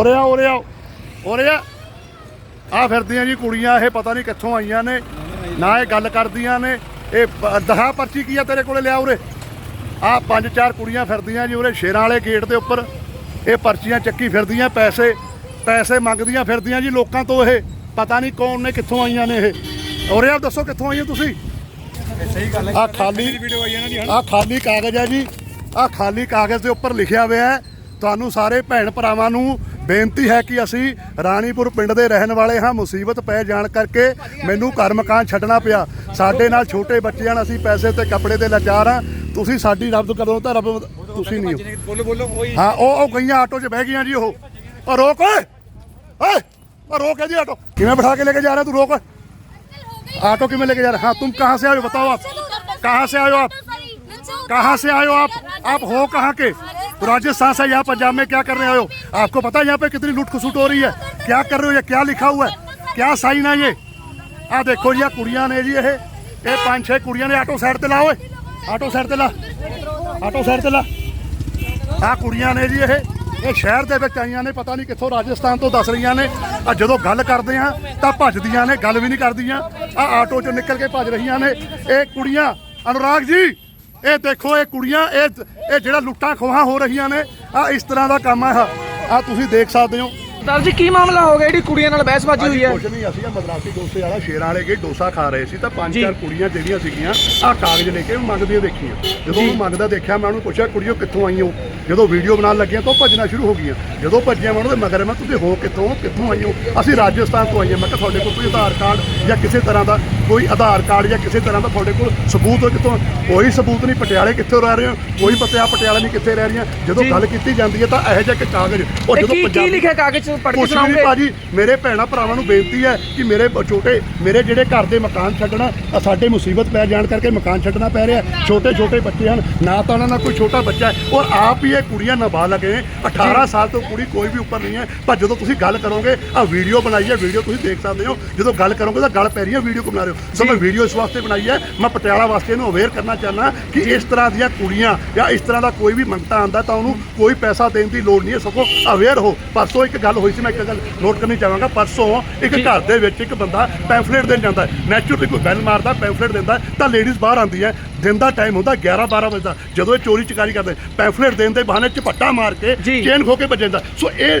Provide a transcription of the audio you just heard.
ਉਰੇ ਆ ਉਰੇ ਆ ਉਰੇ ਆ ਆ ਫਿਰਦੀਆਂ ਜੀ ਕੁੜੀਆਂ ਇਹ ਪਤਾ ਨਹੀਂ ਕਿੱਥੋਂ ਆਈਆਂ ਨੇ ਨਾ ਇਹ ਗੱਲ ਕਰਦੀਆਂ ਨੇ। ਇਹ ਪ- ਦਹਾ ਪਰਚੀ ਕੀ ਆ ਤੇਰੇ ਕੋਲੇ ਲਿਆ ਉਰੇ? ਆ ਪੰਜ ਚਾਰ ਕੁੜੀਆਂ ਫਿਰਦੀਆਂ ਜੀ ਉਰੇ ਸ਼ੇਰਾਂ ਵਾਲੇ ਗੇਟ ਦੇ ਉੱਪਰ। ਇਹ ਪਰਚੀਆਂ ਚੱਕੀ ਫਿਰਦੀਆਂ ਪੈਸੇ ਪੈਸੇ ਮੰਗਦੀਆਂ ਫਿਰਦੀਆਂ ਜੀ ਲੋਕਾਂ ਤੋਂ ਇਹ। ਪਤਾ ਨਹੀਂ ਕੌਣ ਨੇ ਕਿੱਥੋਂ ਆਈਆਂ ਨੇ ਇਹ। ਉਰੇ ਆ ਦੱਸੋ ਕਿੱਥੋਂ ਆਈਆਂ ਤੁਸੀਂ? ਸਹੀ ਗੱਲ ਹੈ। ਆ ਖਾਲੀ ਵੀਡੀਓ ਆਈ ਇਹਨਾਂ ਦੀ ਆ ਖਾਲੀ ਕਾਗਜ਼ ਹੈ ਜੀ। ਆ ਖਾਲੀ ਕਾਗਜ਼ ਦੇ ਉੱਪਰ ਲਿਖਿਆ ਹੋਇਆ ਹੈ। ਤੁਹਾਨੂੰ ਸਾਰੇ ਭੈਣ ਭਰਾਵਾਂ ਨੂੰ ਬੇਨਤੀ ਹੈ ਕਿ ਅਸੀਂ ਰਾਣੀਪੁਰ ਪਿੰਡ ਦੇ ਰਹਿਣ ਵਾਲੇ ਹਾਂ ਮੁਸੀਬਤ ਪੈ ਜਾਣ ਕਰਕੇ ਮੈਨੂੰ ਘਰ ਮਕਾਨ ਛੱਡਣਾ ਪਿਆ ਸਾਡੇ ਨਾਲ ਛੋਟੇ ਬੱਚੇ ਹਨ ਅਸੀਂ ਪੈਸੇ ਤੇ ਕੱਪੜੇ ਤੇ ਲਾਚਾਰ ਹਾਂ ਤੁਸੀਂ ਸਾਡੀ ਰੱਬ ਕਰੋ ਤਾਂ ਰੱਬ ਤੁਸੀਂ ਨਹੀਂ ਹੋ ਬੋਲੋ ਬੋਲੋ ਕੋਈ ਹਾਂ ਉਹ ਉਹ ਗਈਆਂ ਆਟੋ 'ਚ ਬਹਿ ਗਈਆਂ ਜੀ ਉਹ ਉਹ ਰੋਕ ਓਏ ਓਏ ਉਹ ਰੋਕ ਹੈ ਜੀ ਆਟੋ ਕਿਵੇਂ ਬਿਠਾ ਕੇ ਲੈ ਕੇ ਜਾ ਰਿਹਾ ਤੂੰ ਰੋਕ ऑटो क्यों में लेके जा रहे हैं हाँ तुम कहाँ से आए हो बताओ आप कहाँ से आए हो आप कहाँ से आए हो आप आप हो कहाँ के तो राजस्थान से यहाँ पंजाब में क्या करने आए हो आपको पता है यहाँ पे कितनी लूट खसुट हो रही है क्या कर रहे हो ये क्या लिखा हुआ है क्या साइन है ये आ देखो जी आ कुड़ियां ने जी ये ये पांच छह कुड़ियां ने ऑटो साइड ते ला ओए ऑटो साइड ते ला ऑटो साइड ਤੇ ਲਾ ਆ ਕੁੜੀਆਂ ਨੇ ਜੀ ਇਹ ਇਹ ਸ਼ਹਿਰ ਦੇ ਵਿੱਚ ਆਈਆਂ ਨੇ ਪਤਾ ਨਹੀਂ ਕਿੱਥੋਂ ਰਾਜਸਥਾਨ ਤੋਂ ਦੱਸ ਰਹੀਆਂ ਨੇ ਆ ਜਦੋਂ ਗੱਲ ਕਰਦੇ ਆ ਤਾਂ ਭੱਜਦੀਆਂ ਨੇ ਗੱਲ ਵੀ ਨਹੀਂ ਕਰਦੀਆਂ ਆ ਆਟੋ ਚੋਂ ਨਿਕਲ ਕੇ ਭੱਜ ਰਹੀਆਂ ਨੇ ਇਹ ਕੁੜੀਆਂ ਅਨੁਰਾਗ ਜੀ ਇਹ ਦੇਖੋ ਇਹ ਕੁੜੀਆਂ ਇਹ ਇਹ ਜਿਹੜਾ ਲੁੱਟਾਂ ਖੋਹਾਂ ਹੋ ਰਹੀਆਂ ਨੇ ਆ ਇਸ ਤਰ੍ਹਾਂ ਦਾ ਕੰਮ ਆ ਆ ਤੁਸੀਂ ਦੇਖ ਸਕਦੇ ਹੋ। ਸਰ ਜੀ ਕੀ ਮਾਮਲਾ ਹੋ ਗਿਆ? ਜਿਹੜੀ ਕੁੜੀਆਂ ਨਾਲ ਬਹਿਸਬਾਜ਼ੀ ਹੋਈ ਹੈ। ਕੁਝ ਨਹੀਂ ਅਸੀਂ ਮਦਰਾਸੀ ਡੋਸੇ ਵਾਲਾ ਸ਼ੇਰਾਂ ਵਾਲੇ ਗਏ ਡੋਸਾ ਖਾ ਰਹੇ ਸੀ। ਤਾਂ ਪੰਜ ਚਾਰ ਕੁੜੀਆਂ ਜਿਹੜੀਆਂ ਸੀਗੀਆਂ ਆ ਕਾਗਜ਼ ਲੈ ਕੇ ਮੰਗਦੀਆਂ ਦੇਖੀਆਂ। ਜਦੋਂ ਉਹ ਮੰਗਦਾ ਦੇਖਿਆ ਮੈਂ ਉਹਨੂੰ ਪੁੱਛਿਆ ਕੁੜੀਓ ਕਿੱਥੋਂ ਆਈਆਂ? ਹੋ ਜਦੋਂ ਵੀਡੀਓ ਬਣਾਉਣ ਲੱਗੀਆਂ ਤਾਂ ਉਹ ਭੱਜਣਾ ਸ਼ੁਰੂ ਹੋ ਗਈਆਂ। ਜਦੋਂ ਭੱਜੀਆਂ ਮੈਂ ਉਹਨਾਂ ਦੇ ਮਗਰ ਮੈਂ ਤੁਸੀਂ ਹੋ ਕਿੱਥੋਂ? ਕਿੱਥੋਂ ਆਈ ਹੋ? ਅਸੀਂ ਰਾਜਸਥਾਨ ਤੋਂ ਆਈਆਂ। ਮੈਂ ਕਿਹਾ ਤੁਹਾਡੇ ਕੋਲ ਕੋਈ ਆਧਾਰ ਕਾਰਡ ਜਾਂ ਕਿਸੇ ਤਰ੍ਹਾਂ ਦਾ ਕੋਈ ਆਧਾਰ ਕਾਰਡ ਜਾਂ ਕਿਸੇ ਤਰ੍ਹਾਂ ਦਾ ਤੁਹਾਡੇ ਕੋਲ ਸਬੂਤ ਹੋ ਕਿੱਥੋਂ ਕੋਈ ਸਬੂਤ ਨਹੀਂ ਪਟਿਆਲੇ ਕਿੱਥੋਂ ਰਹਿ ਰਹੇ ਹੋ? ਕੋਈ ਪਤਾ ਪਟਿਆਲਾ ਨਹੀਂ ਕਿੱਥੇ ਰਹਿ ਰਹੀਆਂ? ਜਦੋਂ ਗੱਲ ਕੀਤੀ ਜਾਂਦੀ ਹੈ ਤਾਂ ਇਹੋ ਜਿਹਾ ਇੱਕ ਕਾਗਜ਼। ਉਹ ਜਦੋਂ ਕੀ ਕੀ ਲਿਖਿਆ ਕਾਗਜ਼ ਪੜ੍ਹ ਕੇ ਸੁਣਾਓਗੇ? ਭਾਜੀ ਮੇਰੇ ਭੈਣਾ ਭਰਾਵਾਂ ਨੂੰ ਬੇਨਤੀ ਹੈ ਕਿ ਮੇਰੇ ਛੋਟੇ ਮੇਰੇ ਜਿਹੜੇ ਘਰ ਦੇ ਮਕਾਨ ਛੱਡਣਾ ਸਾਡੇ ਮੁਸੀਬਤ ਪੈ ਜਾਣ ਕਰਕੇ ਮਕਾਨ ਛੱਡਣਾ ਪੈ ਰਿਹਾ ਛੋਟੇ ਛੋਟੇ ਬੱਚੇ ਹਨ ਨਾ ਤਾਂ ਉਹਨਾਂ ਨਾਲ ਕੋਈ ਛੋਟਾ ਬੱਚਾ ਹੈ। ਔਰ ਆਪ ਹੀ ਇਹ ਕੁੜੀਆਂ ਨਾਬਾਲਗ ਹੈ 18 ਸਾਲ ਤੋਂ ਕੁੜੀ ਕੋਈ ਵੀ ਉੱਪਰ ਨਹੀਂ ਹੈ। ਪਰ ਜਦੋਂ ਤੁਸੀਂ ਗੱਲ ਕਰੋਗੇ ਆ ਵੀਡੀਓ ਬਣਾਈ ਹੈ ਵੀਡੀਓ ਤੁਸੀਂ ਦੇਖ ਸਕਦੇ ਹੋ। ਜਦੋਂ ਗੱਲ ਕਰੋਗੇ ਤਾਂ ਗੱਲ ਪੈ ਰਹੀ ਹੈ ਵੀਡੀਓ ਕਿਉਂ ਬਣਾ ਰਹੇ ਹੋ ਸੋ ਮੈਂ ਵੀਡੀਓ ਇਸ ਵਾਸਤੇ ਬਣਾਈ ਹੈ। ਮੈਂ ਪਟਿਆਲਾ ਵਾਸਤੇ ਇਹਨੂੰ ਅਵੇਅਰ ਕਰਨਾ ਚਾਹੁੰਦਾ ਕਿ ਇਸ ਤਰ੍ਹਾਂ ਦੀਆਂ ਕੁੜੀਆਂ ਜਾਂ ਇਸ ਤਰ੍ਹਾਂ ਦਾ ਕੋਈ ਵੀ ਮੰਗਤਾ ਆਂਦਾ ਤਾਂ ਉਹਨੂੰ ਕੋਈ ਪੈਸਾ ਦੇਣ ਦੀ ਲੋੜ ਨਹੀਂ ਹੈ। ਸਗੋਂ ਅਵੇਅਰ ਹੋ। ਪਰਸੋਂ ਇੱਕ ਗੱਲ ਹੋਈ ਸੀ ਮੈਂ ਇੱਕ ਗੱਲ ਨੋਟ ਕਰਨੀ ਚਾਹਾਂਗਾ। ਪਰਸੋਂ ਇੱਕ ਘਰ ਦੇ ਵਿੱਚ ਇੱਕ ਬੰਦਾ ਪੈਂਫਲੇਟ ਦੇਣ ਜਾਂਦਾ ਹੈ। ਨੈਚੁਰਲੀ ਕੋਈ ਬੈਲ ਮਾਰਦਾ ਪੈਂਫਲੇਟ ਦਿੰਦਾ ਤਾਂ ਲੇਡੀਜ਼ ਬਾਹਰ ਆਉਂਦੀ ਹੈ। ਦਿਨ ਦਾ ਟਾਈਮ ਹੁੰਦਾ 11 12 ਵਜੇ ਦਾ। ਜਦੋਂ ਇਹ ਚੋਰੀ ਚਕਾਰੀ ਕਰਦੇ ਪੈਂਫਲੇਟ ਦੇਣ ਦੇ ਬਹਾਨੇ ਝਪੱਟਾ ਮਾਰ ਕੇ। ਚੇਨ ਖੋ ਕੇ ਭੱਜ ਜਾਂਦਾ। ਸੋ ਇਹ